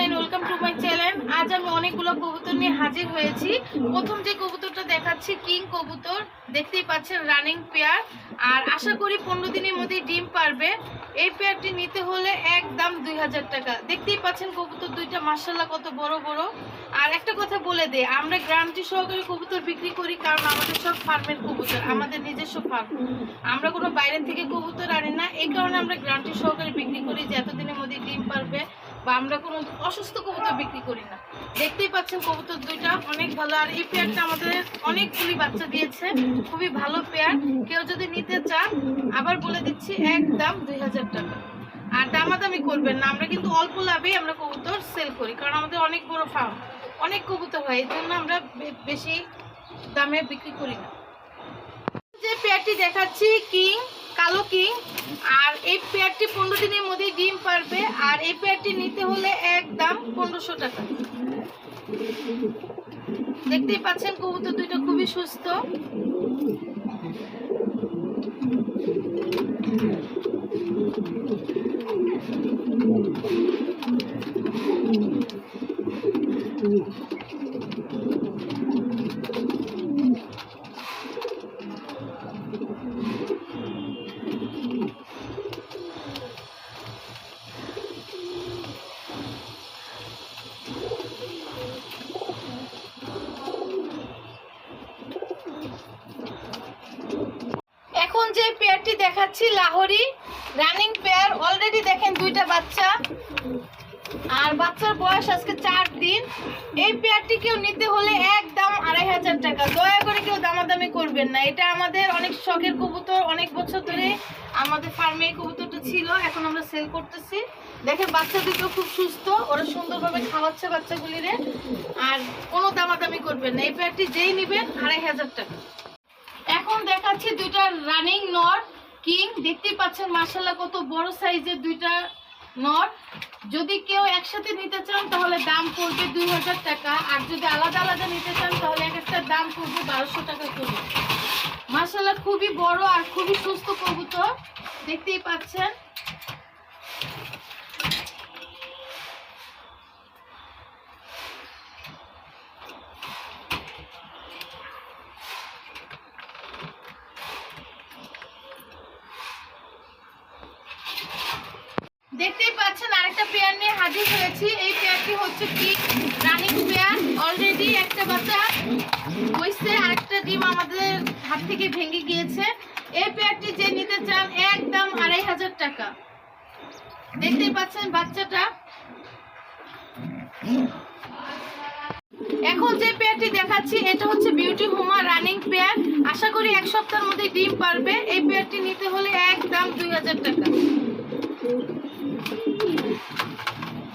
Everyone কত বড় বড়। আর একটা কথা বলে দে, আমরা গ্রামটি সহকারে কবুতর বিক্রি করি কারণ আমাদের সব ফার্মের কবুতর, আমাদের নিজস্ব ফার্ম। আমরা কোনো বাইরে থেকে কবুতর আনি না, এই কারণে আমরা গ্রান্টি সহকারে বিক্রি করি যে এতদিনের মধ্যে ডিম পারবে। বা আমরা কোনো অসুস্থ কবুতর বিক্রি করি না। দেখতেই পাচ্ছেন কবুতর দুইটা অনেক ভালো। আর এই পেয়ারটা আমাদের অনেকগুলি বাচ্চা দিয়েছে। খুবই ভালো পেয়ার কেউ যদি নিতে চান, আবার বলে দিচ্ছি, একদম দুই হাজার টাকা। আর দামাদামি করবেন না। আমরা কিন্তু অল্প লাভেই আমরা কবুতর সেল করি, কারণ আমাদের অনেক বড় ফার্ম অনেক কবুতর হয়, এই জন্য আমরা বেশি দামে বিক্রি করি না। যে পেয়ারটি দেখাচ্ছি কিং কালো কিং, আর এই পেয়ারটি পনেরো দিনের মধ্যেই ডিম পারবে, আর এই পেয়ারটি নিতে হলে এক দাম পনেরোশো টাকা। দেখতেই পাচ্ছেন কবুতর দুইটা খুবই সুস্থ। যে পেয়ারটি দেখাচ্ছি, লাহোরি রানিং পেয়ার অলরেডি দেখেন দুইটা বাচ্চা। আর বাচ্চার বয়স আজকে চার দিন। এই পেয়ারটি কেউ নিতে হলে একদম আড়াই হাজার টাকা। দয়া করে কেউ দামাদামি করবেন না। এটা আমাদের অনেক শখের কবুতর, অনেক বছর ধরে আমাদের ফার্মে এই কবুতরটা ছিল, এখন আমরা সেল করতেছি। দেখেন, বাচ্চা দুটো খুব সুস্থ, ওরা সুন্দরভাবে খাওয়াচ্ছে বাচ্চাগুলিরে। আর কোনো দামাদামি করবেন না। এই পেয়ারটি যেই নেবেন, আড়াই হাজার টাকা। দেখাচ্ছি দুইটা রানিং নট কিং দেখতেই পাচ্ছেন মার্শাল্লাহ কত বড় সাইজের দুইটা নট যদি কেউ একসাথে নিতে চান, তাহলে দাম পড়বে দুই হাজার টাকা। আর যদি আলাদা আলাদা নিতে চান, তাহলে এক একটা দাম পড়বে বারোশো টাকা করে। মার্শাল্লাহ খুবই বড় আর খুবই সুস্থ কবুতর। দেখতেই পাচ্ছেন দেখতেই পাচ্ছেন আরেকটা পেয়ার নিয়ে হাজির হয়েছি। এই পেয়ারটি হচ্ছে কি? রানিং পেয়ার অলরেডি একটা বাচ্চা হয়েছে, আরেকটা ডিম আমাদের হাত থেকে ভেঙে গিয়েছে। এই পেয়ারটি যে নিতে চান, একদম আড়াই হাজার টাকা। দেখতেই পাচ্ছেন বাচ্চাটা। এখন যে পেয়ারটি দেখাচ্ছি, এটা হচ্ছে বিউটি হোমা রানিং পেয়ার আশা করি এক সপ্তাহের মধ্যে ডিম পারবে। এই পেয়ারটি নিতে হলে একদম দুই হাজার টাকা।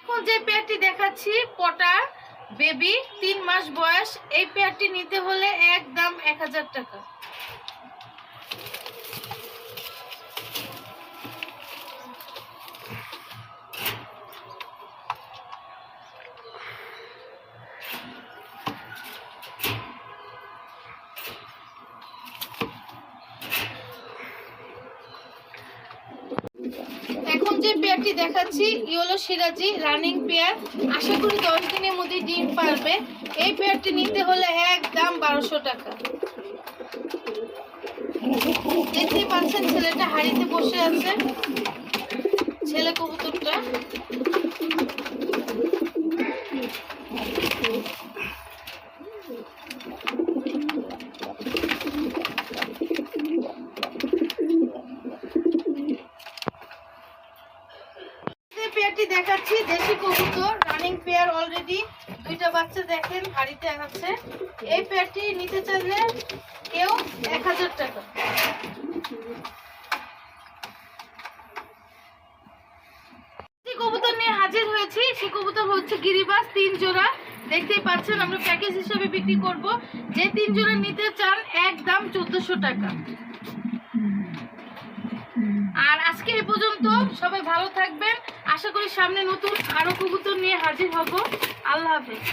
এখন যে পেয়ারটি দেখাচ্ছি, পটা বেবি, তিন মাস বয়স, এই পেয়ারটি নিতে হলে একদম এক হাজার টাকা। পেয়ারটি দেখাচ্ছি। ইয়েলো সিরাজি রানিং পেয়ার। আশা করি দশ দিনের মধ্যে ডিম পারবে। এই পেয়ারটি নিতে হলে একদম বারোশো টাকা। দেখতেই পাচ্ছেন, ছেলেটা হাড়িতে বসে আছে। ছেলে কবুতরটা। দেখাচ্ছি দেশি কবুতর রানিং পেয়ার অলরেডি দুইটা বাচ্চা দেখেন, হাড়িতে আছে এই পেয়ারটি নিতে চাইলে কেউ এক হাজার টাকা। নিয়ে হাজির হয়েছি। কবুতর হচ্ছে গিরিবাস, তিন জোড়া। দেখতেই পাচ্ছেন, আমরা প্যাকেজ হিসেবে বিক্রি করব। যে তিন জোড়া নিতে চান একদম চোদ্দশো টাকা। আর আজকে এই পর্যন্ত সবাই ভালো থাকবেন। আশা করি সামনে নতুন আরও কবুতর নিয়ে হাজির হব। আল্লাহ হাফেজ।